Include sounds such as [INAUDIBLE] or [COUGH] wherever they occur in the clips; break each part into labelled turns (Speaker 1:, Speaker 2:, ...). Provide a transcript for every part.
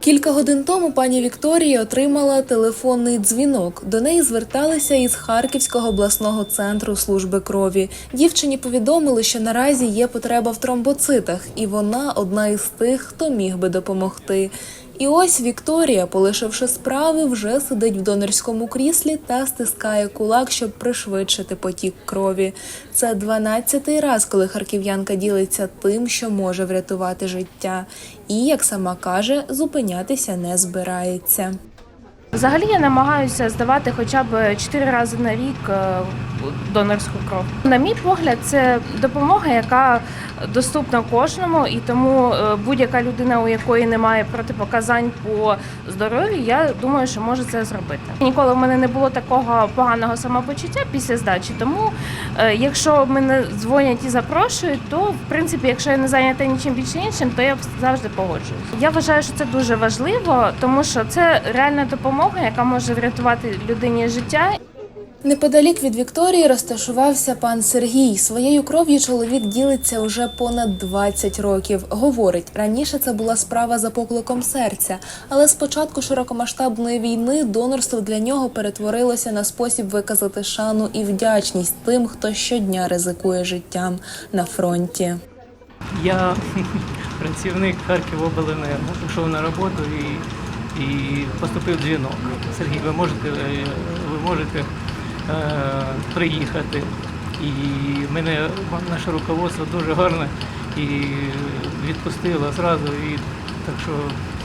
Speaker 1: Кілька годин тому пані Вікторія отримала телефонний дзвінок. До неї зверталися із Харківського обласного центру служби крові. Дівчині повідомили, що наразі є потреба в тромбоцитах, і вона одна із тих, хто міг би допомогти. І ось Вікторія, полишивши справи, вже сидить в донорському кріслі та стискає кулак, щоб пришвидшити потік крові. Це 12-й раз, коли харків'янка ділиться тим, що може врятувати життя, і, як сама каже, зупинятися не збирається.
Speaker 2: Взагалі я намагаюся здавати хоча б 4 рази на рік е, донорську кров. На мій погляд, це допомога, яка доступна кожному, і тому е, будь-яка людина, у якої немає протипоказань по здоров'ю, я думаю, що може це зробити. Ніколи в мене не було такого поганого самопочуття після здачі. Тому, е, якщо мене дзвонять і запрошують, то в принципі, якщо я не зайнята нічим більше іншим, то я завжди погоджуюсь. Я вважаю, що це дуже важливо, тому що це реальна допомога, яка може врятувати людині життя
Speaker 1: Неподалік від Вікторії розташувався пан Сергій. Своєю кров'ю чоловік ділиться уже понад 20 років. Говорить, раніше це була справа за покликом серця, але з початку широкомасштабної війни донорство для нього перетворилося на спосіб виказати шану і вдячність тим, хто щодня ризикує життям на фронті.
Speaker 3: Я [LAUGHS] працівник Харківобленерго, пішов на роботу і, і поступив дзвінок. Сергій, ви можете, ви можете приїхати. І мене наше руководство дуже гарне і відпустило зразу. І, так що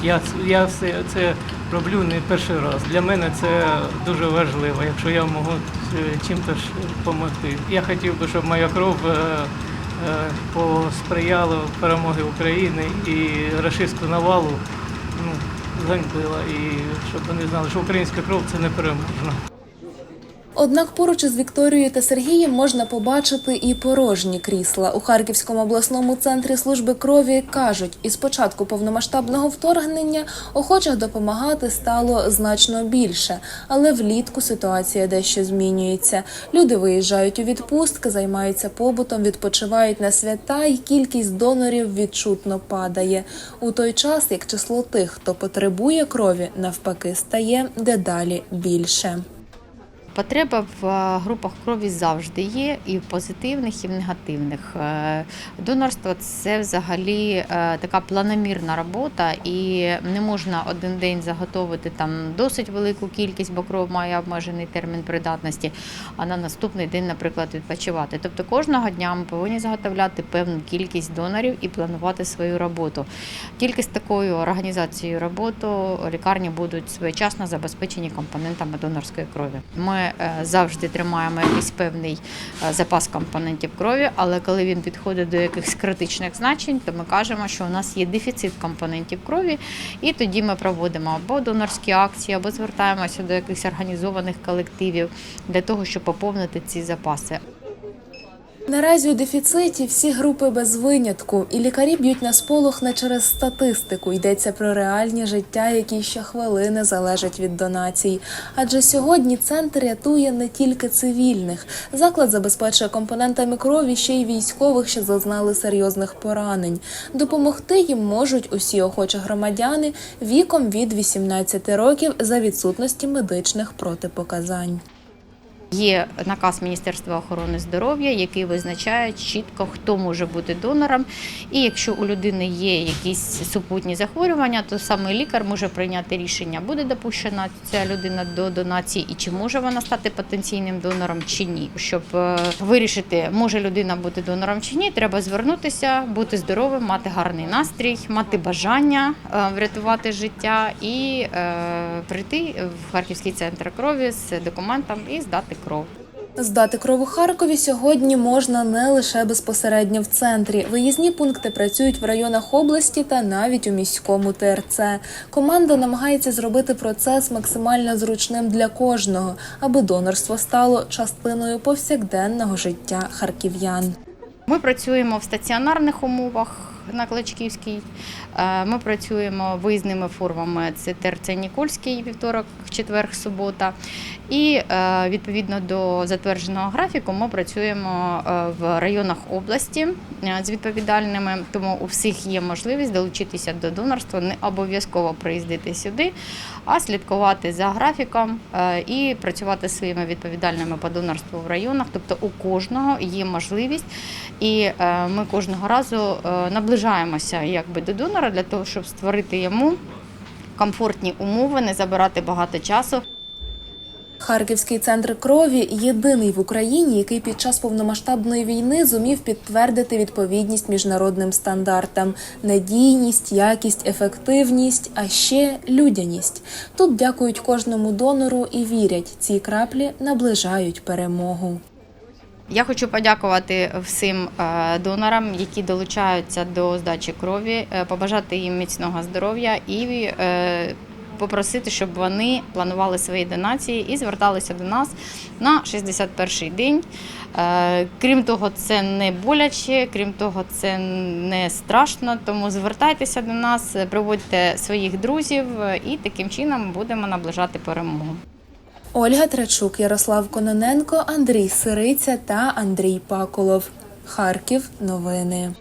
Speaker 3: я, я все це роблю не перший раз. Для мене це дуже важливо, якщо я можу е, чим-то допомогти. Я хотів би, щоб моя кров е, е, посприяла перемоги України і рашистську навалу ну, зганьбила. І щоб вони знали, що українська кров це не переможна.
Speaker 1: Однак поруч із Вікторією та Сергієм можна побачити і порожні крісла. У Харківському обласному центрі служби крові кажуть, із початку повномасштабного вторгнення охочих допомагати стало значно більше, але влітку ситуація дещо змінюється. Люди виїжджають у відпустки, займаються побутом, відпочивають на свята, і кількість донорів відчутно падає. У той час як число тих, хто потребує крові, навпаки, стає дедалі більше.
Speaker 4: Потреба в е, групах крові завжди є, і в позитивних, і в негативних. Е, Донорство це взагалі е, така планомірна робота, і не можна один день заготовити там досить велику кількість, бо кров має обмежений термін придатності, а на наступний день, наприклад, відпочивати. Тобто кожного дня ми повинні заготовляти певну кількість донорів і планувати свою роботу. Тільки з такою організацією роботи лікарні будуть своєчасно забезпечені компонентами донорської крові. Ми е, завжди тримаємо якийсь певний е, запас компонентів крові, але коли він підходить до якихось критичних значень, то ми кажемо, що у нас є дефіцит компонентів крові, і тоді ми проводимо або донорські акції, або звертаємося до якихось організованих колективів для того, щоб поповнити ці запаси.
Speaker 1: Наразі у дефіциті всі групи без винятку, і лікарі б'ють на сполох не через статистику. Йдеться про реальні життя, які щохвилини залежать від донацій. Адже сьогодні центр рятує не тільки цивільних. Заклад забезпечує компонентами крові ще й військових, що зазнали серйозних поранень. Допомогти їм можуть усі охочі громадяни віком від 18 років за відсутності медичних протипоказань.
Speaker 4: Є наказ Міністерства охорони здоров'я, який визначає чітко, хто може бути донором. І якщо у людини є якісь супутні захворювання, то саме лікар може прийняти рішення, буде допущена ця людина до донації, і чи може вона стати потенційним донором чи ні. Щоб е, вирішити, може людина бути донором чи ні, треба звернутися, бути здоровим, мати гарний настрій, мати бажання е, врятувати життя і е, прийти в Харківський центр крові з документом і здати кров.
Speaker 1: Здати кров у Харкові сьогодні можна не лише безпосередньо в центрі. Виїзні пункти працюють в районах області та навіть у міському ТРЦ. Команда намагається зробити процес максимально зручним для кожного, аби донорство стало частиною повсякденного життя харків'ян.
Speaker 4: Ми працюємо в стаціонарних умовах на Кличківській. Е, Ми працюємо виїзними формами. Це ТРЦ Нікольський вівторок, четвер, субота. І е, відповідно до затвердженого графіку ми працюємо е, в районах області е, з відповідальними, тому у всіх є можливість долучитися до донорства, не обов'язково приїздити сюди, а слідкувати за графіком і працювати своїми відповідальними по донорству в районах. Тобто у кожного є можливість, і ми кожного разу наближаємося якби до донора для того, щоб створити йому комфортні умови, не забирати багато часу.
Speaker 1: Харківський центр крові єдиний в Україні, який під час повномасштабної війни зумів підтвердити відповідність міжнародним стандартам: надійність, якість, ефективність, а ще людяність. Тут дякують кожному донору і вірять, ці краплі наближають перемогу.
Speaker 4: Я хочу подякувати всім е, донорам, які долучаються до здачі крові, е, побажати їм міцного здоров'я і е, попросити, щоб вони планували свої донації і зверталися до нас на 61-й день. Крім того, це не боляче, крім того, це не страшно. Тому звертайтеся до нас, приводьте своїх друзів, і таким чином будемо наближати перемогу.
Speaker 1: Ольга Трачук, Ярослав Кононенко, Андрій Сириця та Андрій Паколов. Харків. Новини.